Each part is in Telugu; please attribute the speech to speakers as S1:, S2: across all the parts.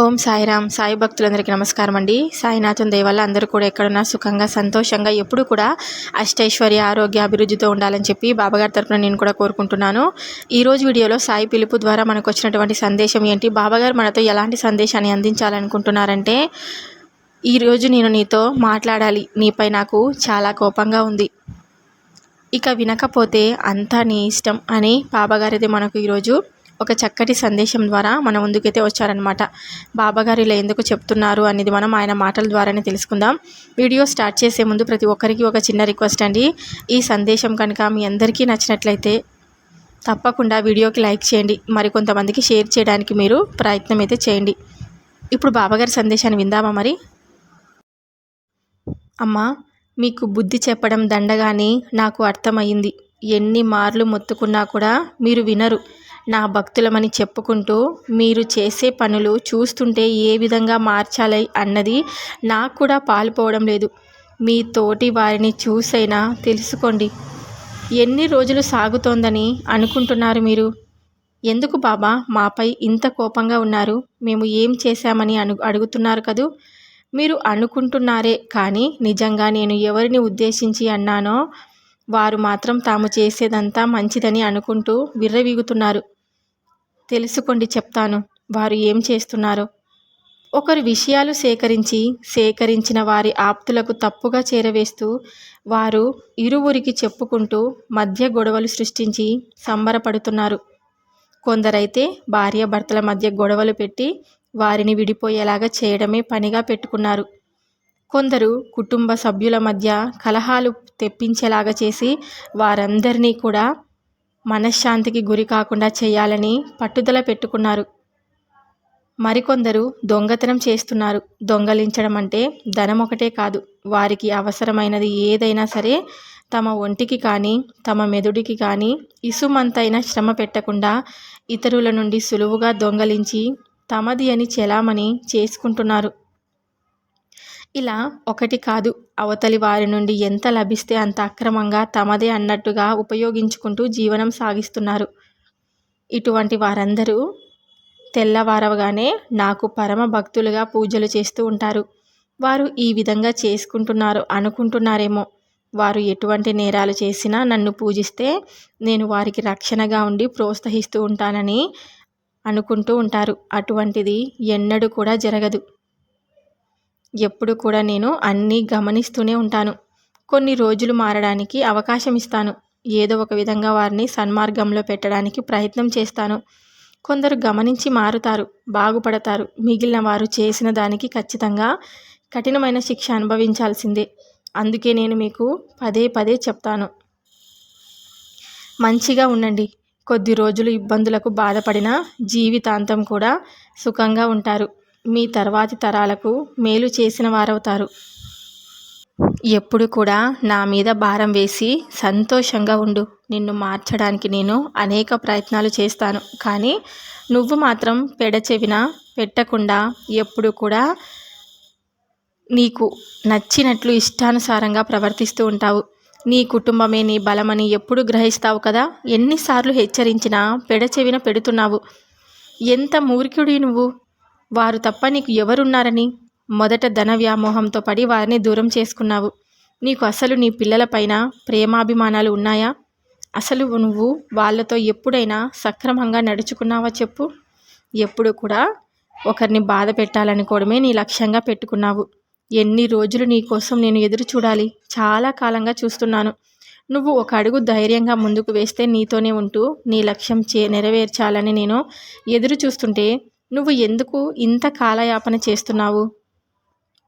S1: ఓం సాయిరామ్ సాయి భక్తులందరికీ నమస్కారం అండి సాయినాథం దేవల్ల అందరూ కూడా ఎక్కడున్నా సుఖంగా సంతోషంగా ఎప్పుడు కూడా అష్టైశ్వర్య ఆరోగ్య అభివృద్ధితో ఉండాలని చెప్పి బాబాగారి తరపున నేను కూడా కోరుకుంటున్నాను. ఈరోజు వీడియోలో సాయి పిలుపు ద్వారా మనకు వచ్చినటువంటి సందేశం ఏంటి? బాబాగారు మనతో ఎలాంటి సందేశాన్ని అందించాలనుకుంటున్నారంటే ఈరోజు నేను నీతో మాట్లాడాలి. నీపై నాకు చాలా కోపంగా ఉంది. ఇక వినకపోతే అంతా నీ ఇష్టం అని బాబాగారిది మనకు ఈరోజు ఒక చక్కటి సందేశం ద్వారా మన ముందుకైతే వచ్చారనమాట బాబాగారు ఇలా ఎందుకు చెప్తున్నారు అనేది మనం ఆయన మాటల ద్వారానే తెలుసుకుందాం. వీడియో స్టార్ట్ చేసే ముందు ప్రతి ఒక్కరికి ఒక చిన్న రిక్వెస్ట్ అండి. ఈ సందేశం కనుక మీ అందరికీ నచ్చినట్లయితే తప్పకుండా వీడియోకి లైక్ చేయండి. మరికొంతమందికి షేర్ చేయడానికి మీరు ప్రయత్నం అయితే చేయండి. ఇప్పుడు బాబాగారి సందేశాన్ని విందామా మరి? అమ్మా మీకు బుద్ధి చెప్పడం దండగాని నాకు అర్థమయ్యింది. ఎన్ని మార్లు మొత్తుకున్నా కూడా మీరు వినరు. నా భక్తులమని చెప్పుకుంటూ మీరు చేసే పనులు చూస్తుంటే ఏ విధంగా మార్చాలి అన్నది నాకు కూడా పాలుపోవడం లేదు. మీ తోటి వారిని చూసైనా తెలుసుకోండి. ఎన్ని రోజులు సాగుతోందని అనుకుంటున్నారు మీరు? ఎందుకు బాబా మాపై ఇంత కోపంగా ఉన్నారు? మేము ఏం చేశామని అను అడుగుతున్నారు కదూ? మీరు అనుకుంటున్నారే కానీ నిజంగా నేను ఎవరిని ఉద్దేశించి అన్నానో వారు మాత్రం తాము చేసేదంతా మంచిదని అనుకుంటూ విర్రవీగుతున్నారు. తెలుసుకోండి చెప్తాను. వారు ఏం చేస్తున్నారో. ఒకరు విషయాలు సేకరించి సేకరించిన వారి ఆప్తులకు తప్పుగా చేరవేస్తూ వారు ఇరువురికి చెప్పుకుంటూ మధ్య గొడవలు సృష్టించి సంబరపడుతున్నారు. కొందరైతే భార్యాభర్తల మధ్య గొడవలు పెట్టి వారిని విడిపోయేలాగా చేయడమే పనిగా పెట్టుకున్నారు. కొందరు కుటుంబ సభ్యుల మధ్య కలహాలు తెప్పించేలాగా చేసి వారందరినీ కూడా మనశ్శాంతికి గురి కాకుండా చేయాలని పట్టుదల పెట్టుకున్నారు. మరికొందరు దొంగతనం చేస్తున్నారు. దొంగలించడం అంటే ధనం ఒకటే కాదు. వారికి అవసరమైనది ఏదైనా సరే తమ ఒంటికి కానీ తమ మెదుడికి కానీ ఇసుమంతైన శ్రమ పెట్టకుండా ఇతరుల నుండి సులువుగా దొంగలించి తమది అని చెలామణి చేసుకుంటున్నారు. ఇలా ఒకటి కాదు. అవతలి వారి నుండి ఎంత లభిస్తే అంత అక్రమంగా తమదే అన్నట్టుగా ఉపయోగించుకుంటూ జీవనం సాగిస్తున్నారు. ఇటువంటి వారందరూ తెల్లవారవగానే నాకు పరమ భక్తులుగా పూజలు చేస్తూ ఉంటారు. వారు ఈ విధంగా చేసుకుంటున్నారు అనుకుంటున్నారేమో. వారు ఎటువంటి నేరాలు చేసినా నన్ను పూజిస్తే నేను వారికి రక్షణగా ఉండి ప్రోత్సహిస్తూ ఉంటానని అనుకుంటూ ఉంటారు. అటువంటిది ఎన్నడూ కూడా జరగదు. ఎప్పుడు కూడా నేను అన్నీ గమనిస్తూనే ఉంటాను. కొన్ని రోజులు మారడానికి అవకాశం ఇస్తాను ఏదో ఒక విధంగా వారిని సన్మార్గంలో పెట్టడానికి ప్రయత్నం చేస్తాను. కొందరు గమనించి మారుతారు బాగుపడతారు. మిగిలిన వారు చేసిన దానికి ఖచ్చితంగా కఠినమైన శిక్ష అనుభవించాల్సిందే. అందుకే నేను మీకు పదే పదే చెప్తాను. మంచిగా ఉండండి. కొద్ది రోజులు ఇబ్బందులకు బాధపడిన జీవితాంతం కూడా సుఖంగా ఉంటారు. మీ తర్వాతి తరాలకు మేలు చేసిన వారవుతారు. ఎప్పుడు కూడా నా మీద భారం వేసి సంతోషంగా ఉండు. నిన్ను మార్చడానికి నేను అనేక ప్రయత్నాలు చేస్తాను. కానీ నువ్వు మాత్రం పెడచెవిన పెట్టకుండా ఎప్పుడు కూడా నీకు నచ్చినట్లు ఇష్టానుసారంగా ప్రవర్తిస్తూ ఉంటావు. నీ కుటుంబమే నీ బలమని ఎప్పుడు గ్రహిస్తావు కదా? ఎన్నిసార్లు హెచ్చరించినా పెడచెవిన పెడుతున్నావు. ఎంత మూర్ఖుడి నువ్వు. వారు తప్ప నీకు ఎవరున్నారని? మొదట ధన వ్యామోహంతో పడి వారిని దూరం చేసుకున్నావు. నీకు అసలు నీ పిల్లలపైన ప్రేమాభిమానాలు ఉన్నాయా? అసలు నువ్వు వాళ్ళతో ఎప్పుడైనా సక్రమంగా నడుచుకున్నావా చెప్పు? ఎప్పుడు కూడా ఒకరిని బాధ పెట్టాలనుకోవడమే నీ లక్ష్యంగా పెట్టుకున్నావు. ఎన్ని రోజులు నీ కోసం నేను ఎదురు చూడాలి? చాలా కాలంగా చూస్తున్నాను. నువ్వు ఒక అడుగు ధైర్యంగా ముందుకు వేస్తే నీతోనే ఉంటూ నీ లక్ష్యం చే నెరవేర్చాలని నేను ఎదురు చూస్తుంటే నువ్వు ఎందుకు ఇంత కాలయాపన చేస్తున్నావు?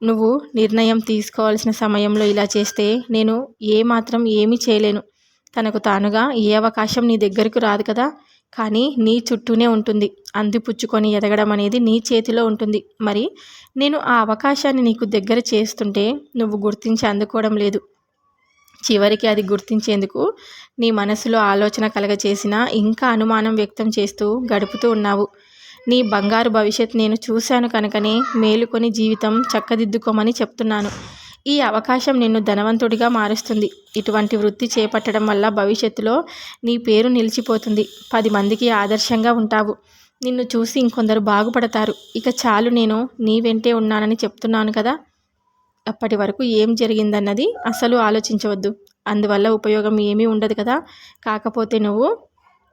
S1: నువ్వు నిర్ణయం తీసుకోవాల్సిన సమయంలో ఇలా చేస్తే నేను ఏమాత్రం ఏమీ చేయలేను. తనకు తానుగా ఏ అవకాశం నీ దగ్గరకు రాదు కదా? కానీ నీ చుట్టూనే ఉంటుంది. అందిపుచ్చుకొని ఎదగడం అనేది నీ చేతిలో ఉంటుంది. మరి నేను ఆ అవకాశాన్ని నీకు దగ్గర చేస్తుంటే నువ్వు గుర్తించి అందుకోవడం లేదు. చివరికి అది గుర్తించేందుకు నీ మనసులో ఆలోచన కలగచేసిన ఇంకా అనుమానం వ్యక్తం చేస్తూ గడుపుతూ ఉన్నావు. నీ బంగారు భవిష్యత్ నేను చూశాను కనుకనే మేలుకొని జీవితం చక్కదిద్దుకోమని చెప్తున్నాను. ఈ అవకాశం నిన్ను ధనవంతుడిగా మారుస్తుంది. ఇటువంటి వృత్తి చేపట్టడం వల్ల భవిష్యత్తులో నీ పేరు నిలిచిపోతుంది. పది మందికి ఆదర్శంగా ఉంటావు. నిన్ను చూసి ఇంకొందరు బాగుపడతారు. ఇక చాలు నేను నీ వెంటే ఉన్నానని చెప్తున్నాను కదా. అప్పటి వరకు ఏం జరిగిందన్నది అసలు ఆలోచించవద్దు. అందువల్ల ఉపయోగం ఏమీ ఉండదు కదా. కాకపోతే నువ్వు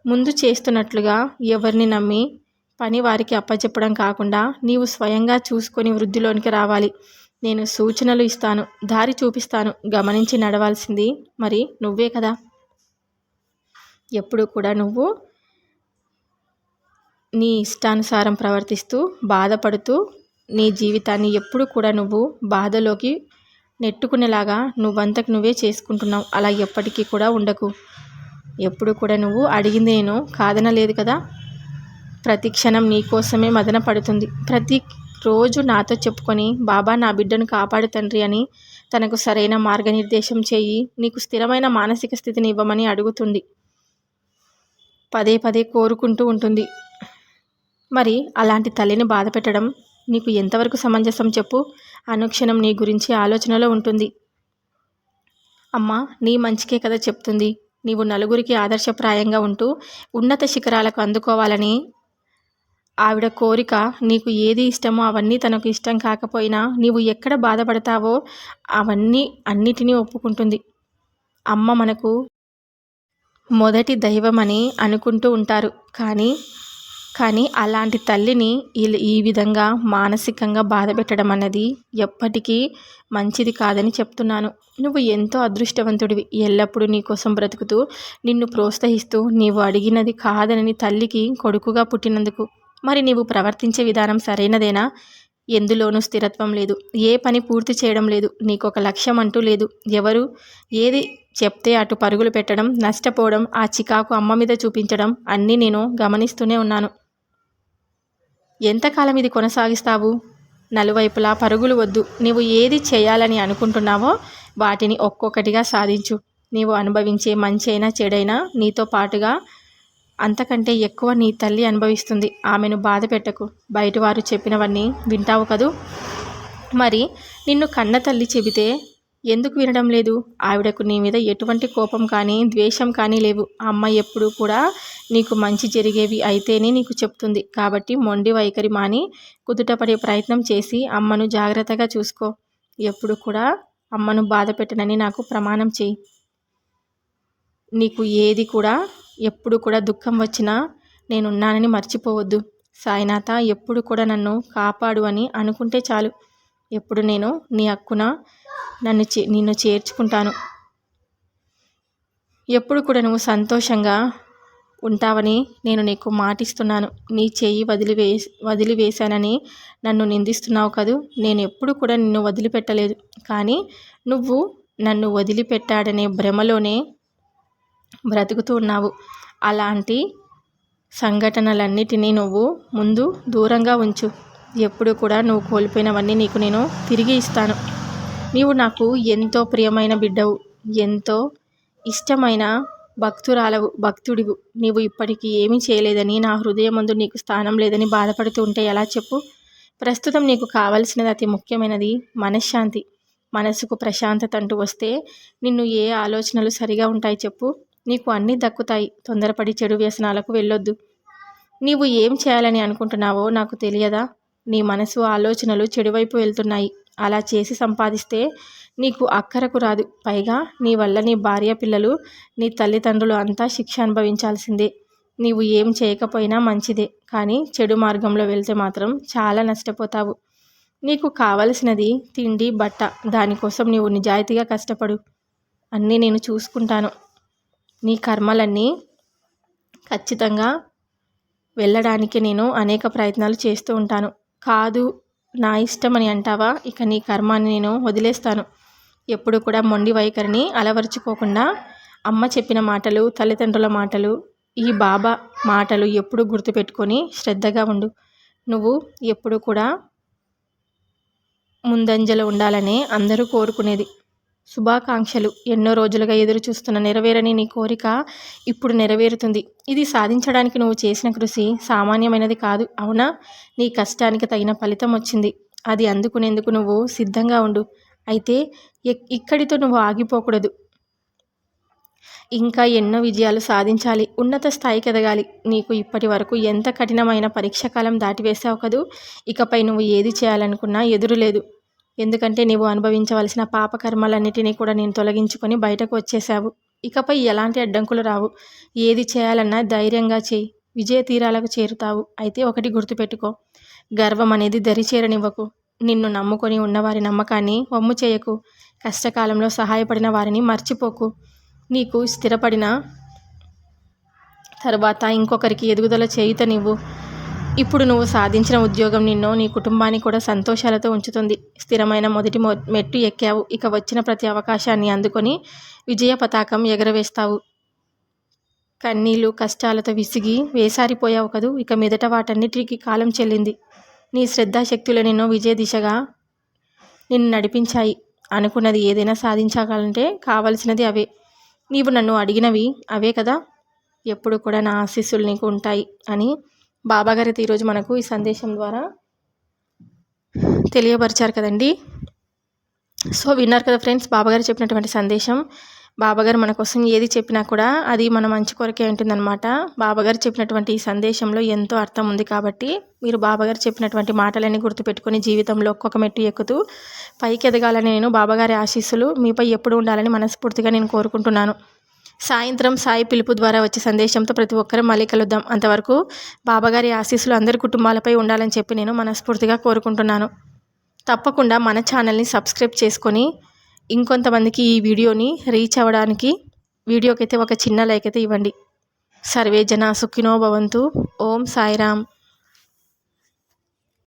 S1: ముందు చేస్తున్నట్లుగా ఎవరిని నమ్మి పని వారికి అప్పచెప్పడం కాకుండా నీవు స్వయంగా చూసుకొని వృద్ధిలోనికి రావాలి. నేను సూచనలు ఇస్తాను దారి చూపిస్తాను గమనించి నడవాల్సింది. మరి నువ్వే కదా. ఎప్పుడు కూడా నువ్వు నీ ఇష్టానుసారం ప్రవర్తిస్తూ బాధపడుతూ నీ జీవితాన్ని ఎప్పుడు కూడా నువ్వు బాధలోకి నెట్టుకునేలాగా నువ్వంతకు నువ్వే చేసుకుంటున్నావు. అలా ఎప్పటికీ కూడా ఉండకు. ఎప్పుడు కూడా నువ్వు అడిగింది నేను కాదనలేదు కదా. ప్రతి క్షణం నీ కోసమే మదన పడుతుంది ప్రతి రోజు నాతో చెప్పుకొని బాబా నా బిడ్డను కాపాడు తండ్రి అని తనకు సరైన మార్గనిర్దేశం చేయి. నీకు స్థిరమైన మానసిక స్థితిని ఇవ్వమని అడుగుతుంది. పదే పదే కోరుకుంటూ ఉంటుంది. మరి అలాంటి తల్లిని బాధ పెట్టడం నీకు ఎంతవరకు సమంజసం చెప్పు? అనుక్షణం నీ గురించి ఆలోచనలో ఉంటుంది. అమ్మ నీ మంచికే కదా చెప్తుంది. నీవు నలుగురికి ఆదర్శప్రాయంగా ఉంటూ ఉన్నత శిఖరాలకు అందుకోవాలని ఆవిడ కోరిక నీకు ఏది ఇష్టమో అవన్నీ తనకు ఇష్టం కాకపోయినా నీవు ఎక్కడ బాధపడతావో అవన్నీ అన్నిటినీ ఒప్పుకుంటుంది. అమ్మ మనకు మొదటి దైవమని అనుకుంటూ ఉంటారు. కానీ కానీ అలాంటి తల్లిని ఈ విధంగా మానసికంగా బాధ పెట్టడం అన్నది ఎప్పటికీ మంచిది కాదని చెప్తున్నాను. నువ్వు ఎంతో అదృష్టవంతుడివి. ఎల్లప్పుడూ నీ కోసం బ్రతుకుతూ నిన్ను ప్రోత్సహిస్తూ నీవు అడిగినది కాదని తల్లికి కొడుకుగా పుట్టినందుకు. మరి నీవు ప్రవర్తించే విధానం సరైనదేనా? ఎందులోనూ స్థిరత్వం లేదు. ఏ పని పూర్తి చేయడం లేదు. నీకు ఒక లక్ష్యం అంటూ లేదు. ఎవరు? ఏది చెప్తే అటు పరుగులు పెట్టడం నష్టపోవడం ఆ చికాకు అమ్మ మీద చూపించడం అన్నీ నేను గమనిస్తూనే ఉన్నాను. ఎంతకాలం ఇది కొనసాగిస్తావు? నలువైపులా పరుగులు వద్దు. నీవు ఏది చేయాలని అనుకుంటున్నావో వాటిని ఒక్కొక్కటిగా సాధించు. నీవు అనుభవించే మంచైనా చెడైనా నీతో పాటుగా అంతకంటే ఎక్కువ నీ తల్లి అనుభవిస్తుంది. ఆమెను బాధ పెట్టకు. బయటవారు చెప్పినవన్నీ వింటావు కదూ? మరి నిన్ను కన్న తల్లి చెబితే ఎందుకు వినడం లేదు? ఆవిడకు నీ మీద ఎటువంటి కోపం కానీ ద్వేషం కానీ లేవు. అమ్మ ఎప్పుడూ కూడా నీకు మంచి జరిగేవి అయితేనే నీకు చెప్తుంది. కాబట్టి మొండి వైఖరి మాని కుదుటపడే ప్రయత్నం చేసి అమ్మను జాగ్రత్తగా చూసుకో. ఎప్పుడు కూడా అమ్మను బాధ పెట్టనని నాకు ప్రమాణం చేయి నీకు ఏది కూడా ఎప్పుడు కూడా దుఃఖం వచ్చినా నేనున్నానని మర్చిపోవద్దు. సాయినాథ ఎప్పుడు కూడా నన్ను కాపాడు అని అనుకుంటే చాలు. ఎప్పుడు నేను నీ అక్కున నన్ను చే నిన్ను చేర్చుకుంటాను. ఎప్పుడు కూడా నువ్వు సంతోషంగా ఉంటావని నేను నీకు మాటిస్తున్నాను. నీ చెయ్యి వదిలివే వదిలివేశానని నన్ను నిందిస్తున్నావు కదూ? నేను ఎప్పుడు కూడా నిన్ను వదిలిపెట్టలేదు. కానీ నువ్వు నన్ను వదిలిపెట్టాడనే భ్రమలోనే బ్రతుకుతూ ఉన్నావు. అలాంటి సంఘటనలన్నిటినీ నువ్వు ముందు దూరంగా ఉంచు. ఎప్పుడు కూడా నువ్వు కోల్పోయినవన్నీ నీకు నేను తిరిగి ఇస్తాను. నీవు నాకు ఎంతో ప్రియమైన బిడ్డవు. ఎంతో ఇష్టమైన భక్తురాలవు భక్తుడివు. నీవు ఇప్పటికీ ఏమీ చేయలేదని నా హృదయం ముందు నీకు స్థానం లేదని బాధపడుతూ ఉంటే ఎలా చెప్పు? ప్రస్తుతం నీకు కావలసినది అతి ముఖ్యమైనది మనశ్శాంతి. మనసుకు ప్రశాంతత అంటూ వస్తే నిన్ను ఏ ఆలోచనలు సరిగా ఉంటాయి చెప్పు. నీకు అన్నీ దక్కుతాయి. తొందరపడి చెడు వ్యసనాలకు వెళ్ళొద్దు. నీవు ఏం చేయాలని అనుకుంటున్నావో నాకు తెలియదా? నీ మనసు ఆలోచనలు చెడువైపు వెళ్తున్నాయి. అలా చేసి సంపాదిస్తే నీకు అక్కరకు రాదు. పైగా నీ వల్ల నీ భార్య పిల్లలు నీ తల్లిదండ్రులు అంతా శిక్ష అనుభవించాల్సిందే. నీవు ఏం చేయకపోయినా మంచిదే. కానీ చెడు మార్గంలో వెళ్తే మాత్రం చాలా నష్టపోతావు. నీకు కావలసినది తిండి బట్ట. దానికోసం నీవు నిజాయితీగా కష్టపడు. అన్నీ నేను చూసుకుంటాను. నీ కర్మలన్నీ ఖచ్చితంగా వెళ్ళడానికి నేను అనేక ప్రయత్నాలు చేస్తూ ఉంటాను. కాదు నా ఇష్టం అని అంటావా? ఇక నీ కర్మాన్ని నేను వదిలేస్తాను. ఎప్పుడు కూడా మొండి వైఖరిని అలవరుచుకోకుండా అమ్మ చెప్పిన మాటలు తల్లిదండ్రుల మాటలు ఈ బాబా మాటలు ఎప్పుడు గుర్తుపెట్టుకొని శ్రద్ధగా ఉండు. నువ్వు ఎప్పుడు కూడా ముందంజలో ఉండాలని అందరూ కోరుకునేది. శుభాకాంక్షలు. ఎన్నో రోజులుగా ఎదురు చూస్తున్న నెరవేరని నీ కోరిక ఇప్పుడు నెరవేరుతుంది. ఇది సాధించడానికి నువ్వు చేసిన కృషి సామాన్యమైనది కాదు. అవునా? నీ కష్టానికి తగిన ఫలితం వచ్చింది. అది అందుకునేందుకు నువ్వు సిద్ధంగా ఉండు. అయితే ఇక్కడితో నువ్వు ఆగిపోకూడదు. ఇంకా ఎన్నో విజయాలు సాధించాలి. ఉన్నత స్థాయికి ఎదగాలి. నీకు ఇప్పటి వరకు ఎంత కఠినమైన పరీక్ష కాలం దాటివేసావు కదూ? ఇకపై నువ్వు ఏది చేయాలనుకున్నా ఎదురులేదు. ఎందుకంటే నీవు అనుభవించవలసిన పాపకర్మలన్నిటినీ కూడా నేను తొలగించుకొని బయటకు వచ్చేసావు ఇకపై ఎలాంటి అడ్డంకులు రావు. ఏది చేయాలన్నా ధైర్యంగా చేయి. విజయ తీరాలకు చేరుతావు. అయితే ఒకటి గుర్తుపెట్టుకో. గర్వం అనేది దరి చేరనివ్వకు నిన్ను నమ్ముకొని ఉన్నవారి నమ్మకాన్ని వమ్ము చేయకు. కష్టకాలంలో సహాయపడిన వారిని మర్చిపోకు. నీకు స్థిరపడిన తర్వాత ఇంకొకరికి ఎదుగుదల చేయుతనివ్వు. ఇప్పుడు నువ్వు సాధించిన ఉద్యోగం నిన్ను నీ కుటుంబాన్ని కూడా సంతోషాలతో ఉంచుతుంది. స్థిరమైన మొదటి మెట్టు ఎక్కావు. ఇక వచ్చిన ప్రతి అవకాశాన్ని అందుకొని విజయ పతాకం ఎగరవేస్తావు. కన్నీళ్ళు కష్టాలతో విసిగి వేసారిపోయావు కదూ. ఇక మీదట వాటన్నిటికీ కాలం చెల్లింది. నీ శ్రద్ధాశక్తులు నిన్ను విజయ దిశగా నిన్ను నడిపించాయి. అనుకున్నది ఏదైనా సాధించాలంటే కావలసినది అవే. నీవు నన్ను అడిగినవి అవే కదా. ఎప్పుడు కూడా నా ఆశీస్సులు నీకు ఉంటాయి అని బాబాగారు అయితే ఈరోజు మనకు ఈ సందేశం ద్వారా తెలియపరిచారు కదండి. సో విన్నారు కదా ఫ్రెండ్స్ బాబాగారు చెప్పినటువంటి సందేశం. బాబాగారు మన కోసం ఏది చెప్పినా కూడా అది మన మంచి కొరకే ఉంటుందన్నమాట. బాబాగారు చెప్పినటువంటి ఈ సందేశంలో ఎంతో అర్థం ఉంది కాబట్టి మీరు బాబాగారు చెప్పినటువంటి మాటలన్నీ గుర్తుపెట్టుకొని జీవితంలో ఒక్కొక్క మెట్టు ఎక్కుతూ పైకి ఎదగాలని నేను బాబాగారి ఆశీస్సులు మీపై ఎప్పుడు ఉండాలని మనస్ఫూర్తిగా నేను కోరుకుంటున్నాను. సాయంత్రం సాయి పిలుపు ద్వారా వచ్చే సందేశంతో ప్రతి ఒక్కరూ మళ్ళీ కలుద్దాం. అంతవరకు బాబాగారి ఆశీస్సులు అందరి కుటుంబాలపై ఉండాలని చెప్పి నేను మనస్ఫూర్తిగా కోరుకుంటున్నాను. తప్పకుండా మన ఛానల్ని సబ్స్క్రైబ్ చేసుకొని ఇంకొంతమందికి ఈ వీడియోని రీచ్ అవ్వడానికి వీడియోకైతే ఒక చిన్న లైక్ అయితే ఇవ్వండి. సర్వే జన సుఖినో భవంతు. ఓం సాయిరామ్.